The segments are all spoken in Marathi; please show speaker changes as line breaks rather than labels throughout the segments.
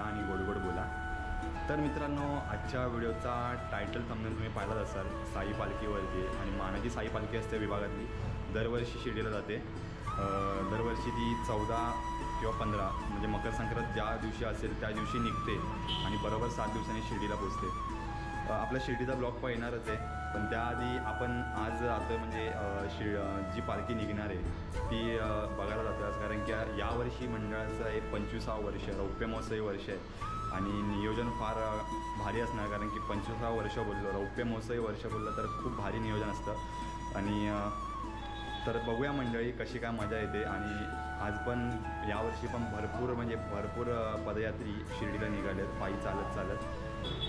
घ्या आणि गोड गोड बोला. तर मित्रांनो आजच्या व्हिडिओचा टायटल समजून तुम्ही पाहिलाच असाल साई पालखीवरती. आणि मानाची साई पालखी असते विभागातली दरवर्षी शिर्डीला जाते. दरवर्षी ती चौदा किंवा पंधरा म्हणजे मकर संक्रांत ज्या दिवशी असेल त्या दिवशी निघते आणि बरोबर सात दिवसांनी शिर्डीला पोचते. आपल्या शिर्डीचा ब्लॉग पण येणारच आहे. पण त्याआधी आपण आज आता म्हणजे शि जी पालखी निघणार आहे ती बघायला जातो कारण की यावर्षी मंडळाचं हे पंचवीसावं वर्ष रौप्यमहोत्सवी वर्ष आहे. आणि नियोजन फार भारी असणार. कारण की पंचवीसावं वर्ष बोललो. रौप्यमहोत्सवी वर्ष बोललं तर खूप भारी नियोजन असतं. आणि तर बघूया मंडळी कशी काय मजा येते. आणि आज पण यावर्षी पण भरपूर म्हणजे भरपूर पदयात्री शिर्डीला निघालेत. पायी चालत चालत.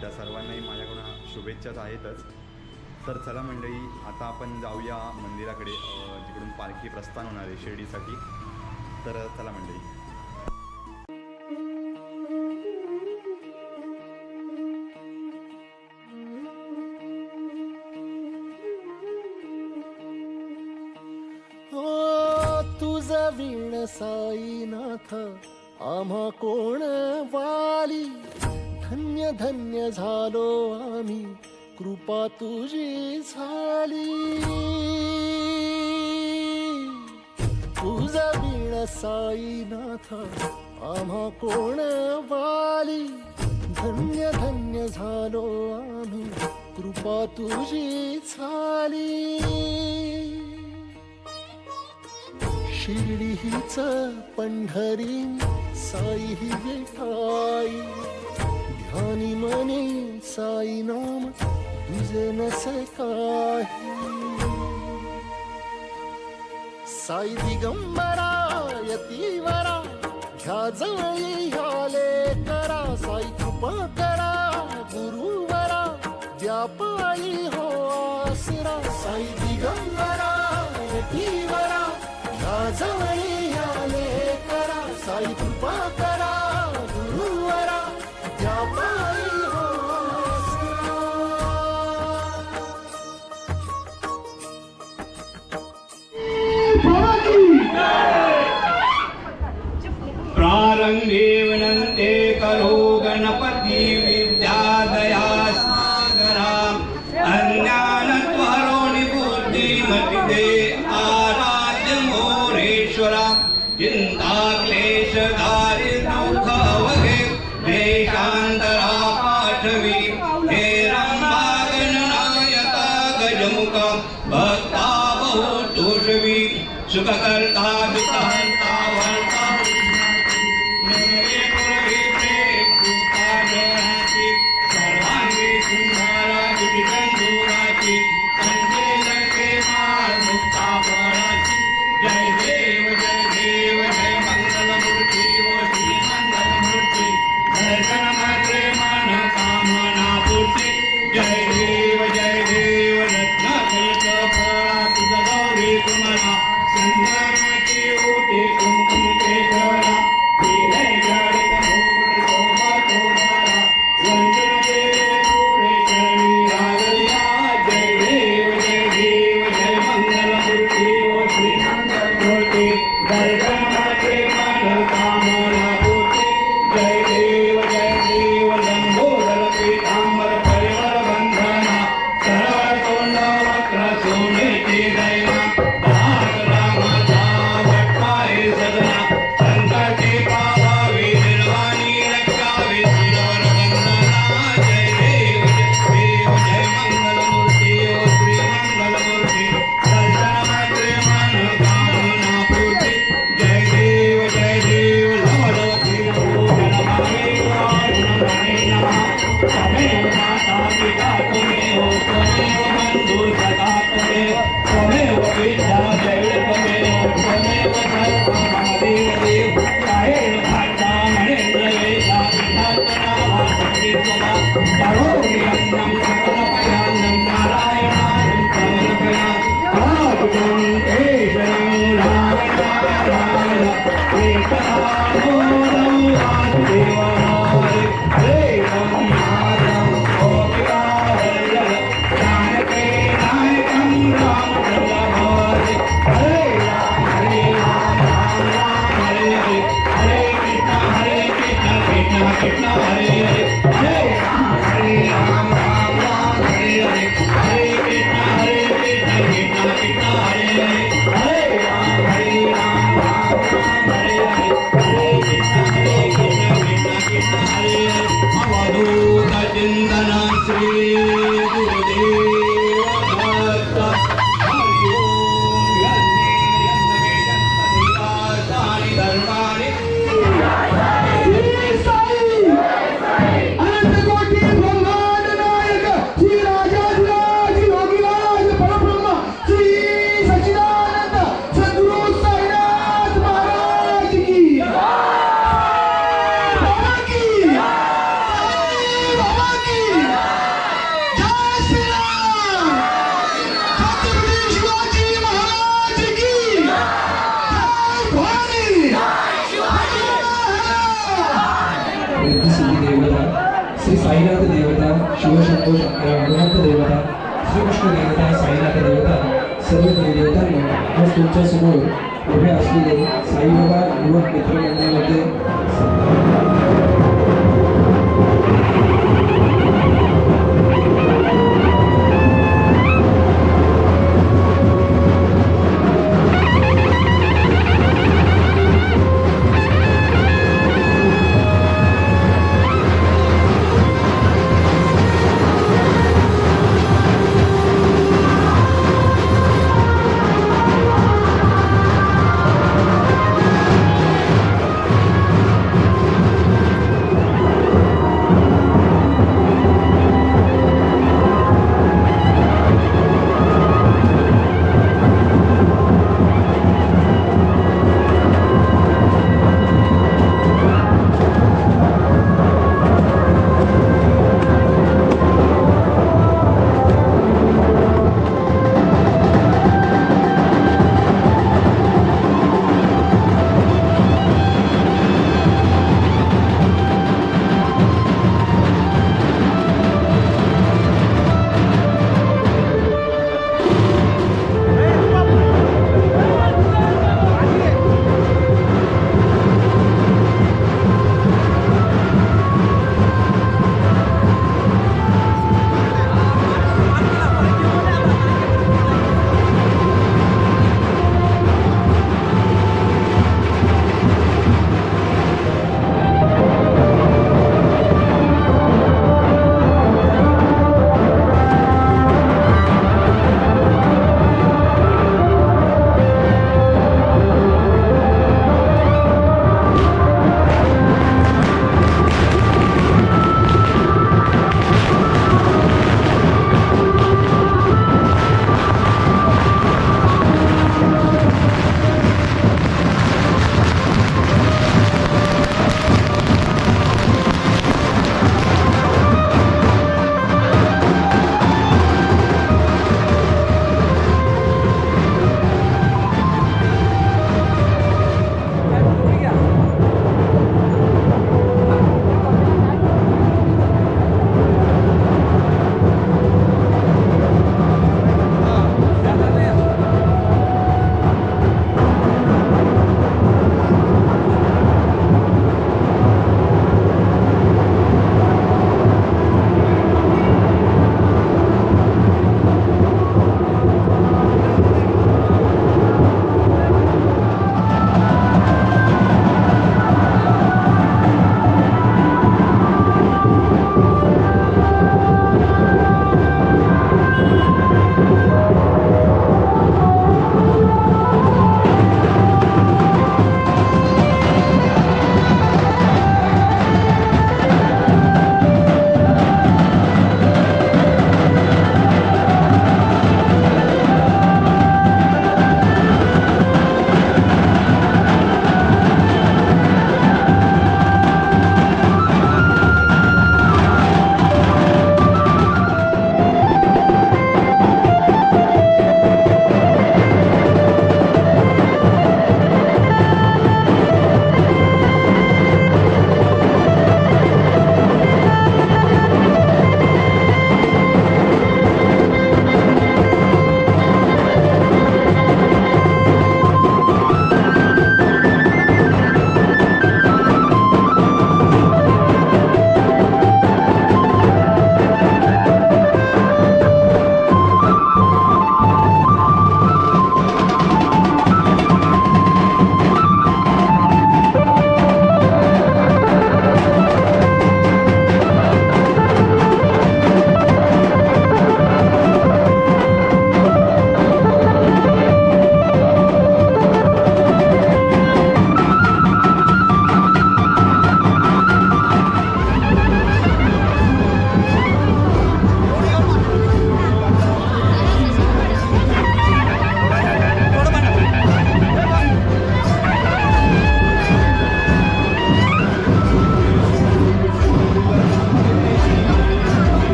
त्या सर्वांनाही माझ्याकडून शुभेच्छाच आहेतच. तर चला मंडळी आता आपण जाऊया मंदिराकडे जिकडून पालखी प्रस्थान होणार आहे शिर्डीसाठी. तर चला मंडळी.
ओ वीण साईनाथ आम्हा कोण वाली? धन्य धन्य झालो आम्ही. कृपा तुझी झाली. तुझा वीण साईनाथ आम्हा कोण वाली? धन्य धन्य झालो आम्ही. कृपा तुझी झाली. शिर्डी हीच पंढरी साई ही विठाई ध्यानी मने साई नाम तुझे नसे काही साई दिगंबरा यतीवरा घ्या जवळी ह्याले करा साई कृपा करा गुरुवरा व्यापारी हो आसरा. साई दिगंबरा यतीवरा घ्या जवळी ह्याले करा साई कृपा करा
प्रारम्भे वनन्ते करो गणपति विद्यादया सागरा अज्ञानत्वरो निबुद्धिमतिदे आराध्य मोरेश्वरा चिन्ता क्लेश दुःखवगे देशान्तरा पाठवी हे रम्भागणनायका गजमुखा सुखकर्ता どうも!
साईनाथ देवता शिवशंभो शंकर हनुमंत देवता श्रीकृष्ण देवता साईनाथ देवता सर्व देवतांना आज तुमच्यासमोर उभे असलेले साईबाबा युवक मित्रमंडळामध्ये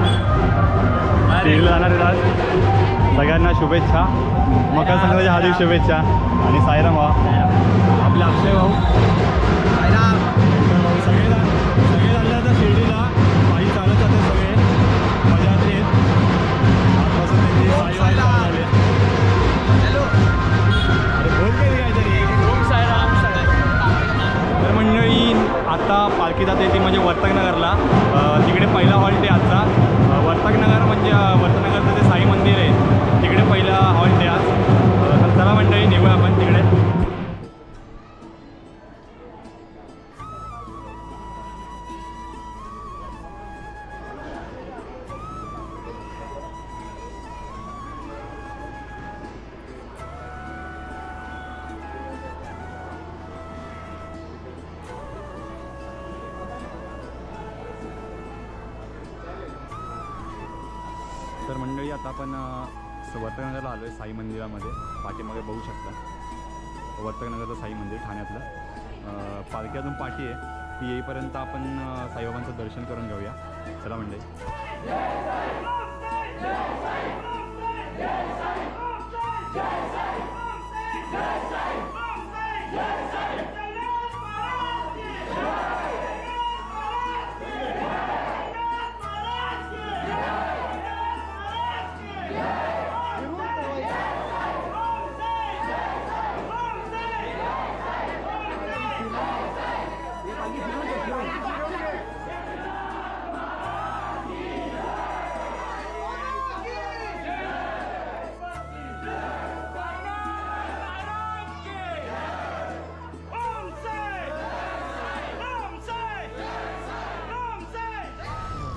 आहेत.
तिघीला जाणार आहेत आज सगळ्यांना शुभेच्छा. मकर संक्रांतीच्या हार्दिक शुभेच्छा. आणि सायराम भाऊ आपले अक्षय भाऊ. सायराम. आत्ता आता पालखी जाते ती म्हणजे वर्तकनगरला. तिकडे पहिला हॉल्ट आहे आजचा. वर्तकनगर म्हणजे अं, वर्तकनगरचं मंडळी आता आपण वर्तकनगरला आलो आहे साई मंदिरामध्ये. पाठीमागे बघू शकता. वर्तकनगरचं साई मंदिर ठाण्यातलं. पालखी अजून पाठी आहे. ती येईपर्यंत आपण साईबाबांचं दर्शन करून घेऊया. चला मंडळी.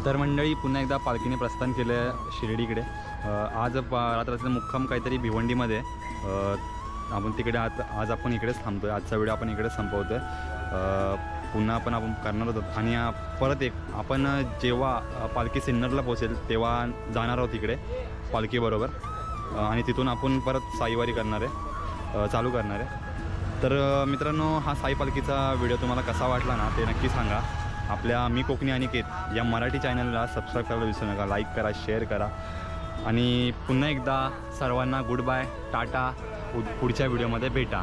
तर मंडळी पुन्हा एकदा पालखीने प्रस्थान केलं आहे शिर्डीकडे आज पा रात्राचा मुक्काम काहीतरी भिवंडीमध्ये आपण तिकडे आज आज आपण इकडेच थांबतो आहे आजचा व्हिडिओ आपण इकडेच संपवतो आहे पुन्हा आपण आपण करणार आहोत. आणि परत एक आपण जेव्हा पालखी सिन्नरला पोहोचेल तेव्हा जाणार आहोत इकडे पालखीबरोबर आणि तिथून आपण परत साईवारी करणार आहे. चालू करणार आहे. तर मित्रांनो हा साई पालखीचा व्हिडिओ तुम्हाला कसा वाटला ना ते नक्की सांगा. आपल्या मी कोकणी अनिकेत या मराठी चॅनलला सबस्क्राईब करायला विसरू नका लाईक करा शेअर करा. आणि पुन्हा एकदा सर्वांना गुड बाय टाटा पुढच्या व्हिडिओमध्ये भेटा.